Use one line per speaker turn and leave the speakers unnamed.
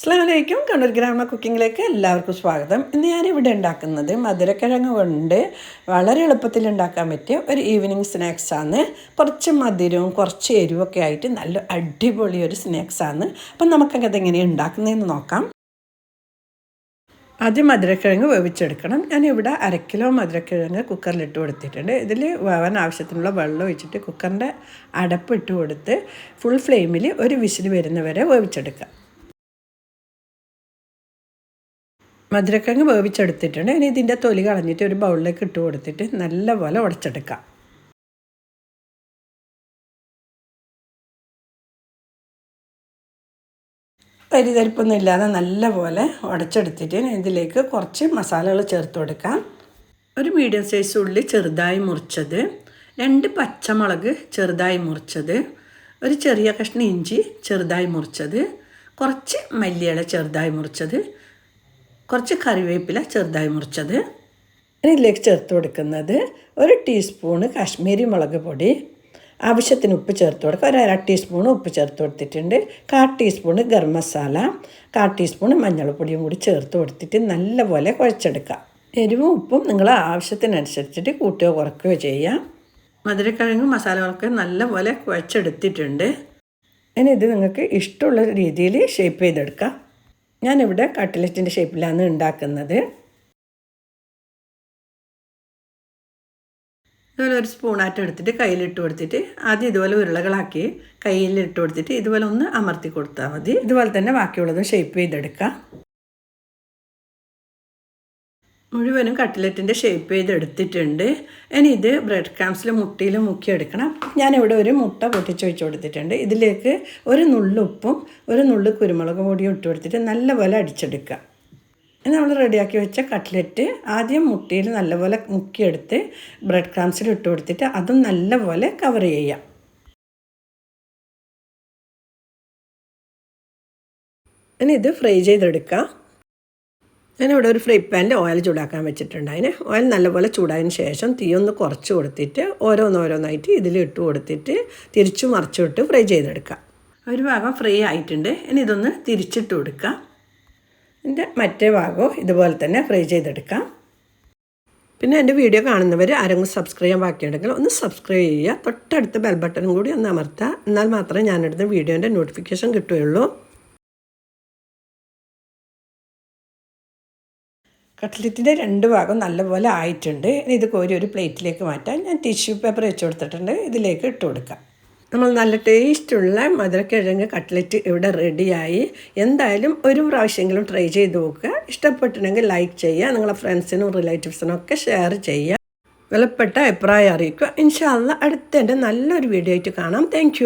അസ്ലാമലൈക്കും കണ്ണൂർ ഗ്രാമ കുക്കിങ്ങിലേക്ക് എല്ലാവർക്കും സ്വാഗതം. ഇന്ന് ഞാനിവിടെ ഉണ്ടാക്കുന്നത് മധുരക്കിഴങ്ങ് കൊണ്ട് വളരെ എളുപ്പത്തിൽ ഉണ്ടാക്കാൻ പറ്റിയ ഒരു ഈവനിങ് സ്നാക്സാണ് കുറച്ച് മധുരവും കുറച്ച് എരിവൊക്കെ ആയിട്ട് നല്ല അടിപൊളി ഒരു സ്നാക്സാണ് അപ്പം നമുക്കത് എങ്ങനെയാണ് ഉണ്ടാക്കുന്നതെന്ന് നോക്കാം. ആദ്യം മധുരക്കിഴങ്ങ് വേവിച്ചെടുക്കണം. ഞാനിവിടെ അരക്കിലോ കിലോ മധുരക്കിഴങ്ങ് കുക്കറിലിട്ട് കൊടുത്തിട്ടുണ്ട്. ഇതിൽ വേവാൻ ആവശ്യത്തിനുള്ള വെള്ളം ഒഴിച്ചിട്ട് കുക്കറിന്റെ അടപ്പ് ഇട്ട് കൊടുത്ത് ഫുൾ ഫ്ലെയിമിൽ ഒരു വിസിൽ വരുന്നവരെ വേവിച്ചെടുക്കാം മധുരക്കിഴങ്ങ് വേവിച്ചെടുത്തിട്ടുണ്ട്. ഇനി ഇതിന്റെ തൊലി കളഞ്ഞിട്ട് ഒരു ബൗളിലേക്ക് ഇട്ട് കൊടുത്തിട്ട് നല്ലപോലെ ഉടച്ചെടുക്കാം. പരിതരിപ്പൊന്നും ഇല്ലാതെ നല്ലപോലെ ഉടച്ചെടുത്തിട്ട് ഇതിലേക്ക് കുറച്ച് മസാലകൾ ചേർത്ത് കൊടുക്കാം. ഒരു മീഡിയം സൈസ് ഉള്ളി ചെറുതായി മുറിച്ചത്. രണ്ട് പച്ചമുളക് ചെറുതായി മുറിച്ചത്. ഒരു ചെറിയ കഷ്ണം ഇഞ്ചി ചെറുതായി മുറിച്ചത്. കുറച്ച് മല്ലിയില ചെറുതായി മുറിച്ചത്. കുറച്ച് കറിവേപ്പില ചെറുതായി മുറിച്ചത്. ഇതിലേക്ക് ചേർത്ത് കൊടുക്കുന്നത് ഒരു ടീസ്പൂണ് കാശ്മീരി മുളക് പൊടി. ആവശ്യത്തിന് ഉപ്പ് ചേർത്ത് കൊടുക്കുക. ഒരു അര ടീസ്പൂൺ ഉപ്പ് ചേർത്ത് കൊടുത്തിട്ടുണ്ട്. കാ ടീസ്പൂണ് ഗരം മസാല. കാ ടീസ്പൂൺ മഞ്ഞൾപ്പൊടിയും കൂടി ചേർത്ത് കൊടുത്തിട്ട് നല്ലപോലെ കുഴച്ചെടുക്കുക. എരിവും ഉപ്പും നിങ്ങൾ ആവശ്യത്തിനനുസരിച്ചിട്ട് കൂട്ടുകയോ കുറയ്ക്കുകയോ ചെയ്യാം. മധുരക്കിഴങ്ങ് മസാലകളൊക്കെ നല്ലപോലെ കുഴച്ചെടുത്തിട്ടുണ്ട്. ഇനി ഇത് നിങ്ങൾക്ക് ഇഷ്ടമുള്ള രീതിയിൽ ഷേപ്പ് ചെയ്തെടുക്കാം. ഞാനിവിടെ കട്ട്ലറ്റിന്റെ ഷേപ്പിലാണ് ഉണ്ടാക്കുന്നത്. ഇതുപോലെ ഒരു സ്പൂണായിട്ട് എടുത്തിട്ട് കയ്യിലിട്ട് കൊടുത്തിട്ട് ആദ്യം ഇതുപോലെ ഉരുളകളാക്കി കയ്യിലിട്ട് കൊടുത്തിട്ട് ഇതുപോലെ ഒന്ന് അമർത്തി കൊടുത്താൽ മതി. ഇതുപോലെ തന്നെ ബാക്കിയുള്ളതും ഷേപ്പ് ചെയ്തെടുക്കാം. മുഴുവനും കട്ട്ലറ്റിന്റെ ഷേപ്പ് ചെയ്തെടുത്തിട്ടുണ്ട്. ഇനി ഇത് ബ്രെഡ് ക്രാംസിൽ മുട്ടിയിൽ മുക്കിയെടുക്കണം. ഞാനിവിടെ ഒരു മുട്ട പൊട്ടിച്ച് വെച്ച് കൊടുത്തിട്ടുണ്ട്. ഇതിലേക്ക് ഒരു നുള്ളുപ്പും ഒരു നുള്ളു കുരുമുളക് പൊടിയും ഇട്ട് കൊടുത്തിട്ട് നല്ലപോലെ അടിച്ചെടുക്കുക. നമ്മൾ റെഡിയാക്കി വെച്ച കട്ട്ലറ്റ് ആദ്യം മുട്ടിയിൽ നല്ലപോലെ മുക്കിയെടുത്ത് ബ്രെഡ് ക്രാംസിൽ ഇട്ട് കൊടുത്തിട്ട് അതും നല്ലപോലെ കവർ ചെയ്യാം ഇനി ഇത് ഫ്രൈ ചെയ്തെടുക്കാം ഞാനിവിടെ ഒരു ഫ്രൈ പാനിൽ ഓയിൽ ചൂടാക്കാൻ വെച്ചിട്ടുണ്ട്. അതിന് ഓയിൽ നല്ലപോലെ ചൂടായതിന് ശേഷം തീ ഒന്ന് കുറച്ച് കൊടുത്തിട്ട് ഓരോന്നോരോന്നായിട്ട് ഇതിൽ ഇട്ട് കൊടുത്തിട്ട് തിരിച്ചു മറിച്ചിട്ട് ഫ്രൈ ചെയ്തെടുക്കുക ഒരു ഭാഗം ഫ്രൈ ആയിട്ടുണ്ട്. ഇനി ഇതൊന്ന് തിരിച്ചിട്ട് കൊടുക്കാം. എന്റെ മറ്റേ ഭാഗവും ഇതുപോലെ തന്നെ ഫ്രൈ ചെയ്തെടുക്കാം. പിന്നെ എന്റെ വീഡിയോ കാണുന്നവർ ആരെങ്കിലും സബ്സ്ക്രൈബ് ചെയ്യാൻ ബാക്കിയുണ്ടെങ്കിൽ ഒന്ന് സബ്സ്ക്രൈബ് ചെയ്യുക. തൊട്ടടുത്ത് ബെൽ ബട്ടണും കൂടി ഒന്ന് അമർത്തുക. എന്നാൽ മാത്രമേ ഞാനെടുത്ത വീഡിയോന്റെ നോട്ടിഫിക്കേഷൻ കിട്ടുകയുള്ളൂ. കട്ട്ലറ്റിന്റെ രണ്ട് ഭാഗം നല്ലപോലെ ആയിട്ടുണ്ട്. ഇനി ഇത് കോരി ഒരു പ്ലേറ്റിലേക്ക് മാറ്റാൻ ഞാൻ ടിഷ്യൂ പേപ്പർ വെച്ച് കൊടുത്തിട്ടുണ്ട്. ഇതിലേക്ക് ഇട്ട് കൊടുക്കാം. നമ്മൾ നല്ല ടേസ്റ്റുള്ള മധുരക്കിഴങ്ങ് കട്ട്ലറ്റ് ഇവിടെ റെഡിയായി. എന്തായാലും ഒരു പ്രാവശ്യമെങ്കിലും ട്രൈ ചെയ്ത് നോക്കുക. ഇഷ്ടപ്പെട്ടിട്ടുണ്ടെങ്കിൽ ലൈക്ക് ചെയ്യുക. നിങ്ങളുടെ ഫ്രണ്ട്സിനും റിലേറ്റീവ്സിനും ഒക്കെ ഷെയർ ചെയ്യുക. വിലപ്പെട്ട അഭിപ്രായം അറിയിക്കുക. ഇൻഷാല്ല അടുത്ത എന്റെ നല്ലൊരു വീഡിയോ ആയിട്ട് കാണാം. താങ്ക്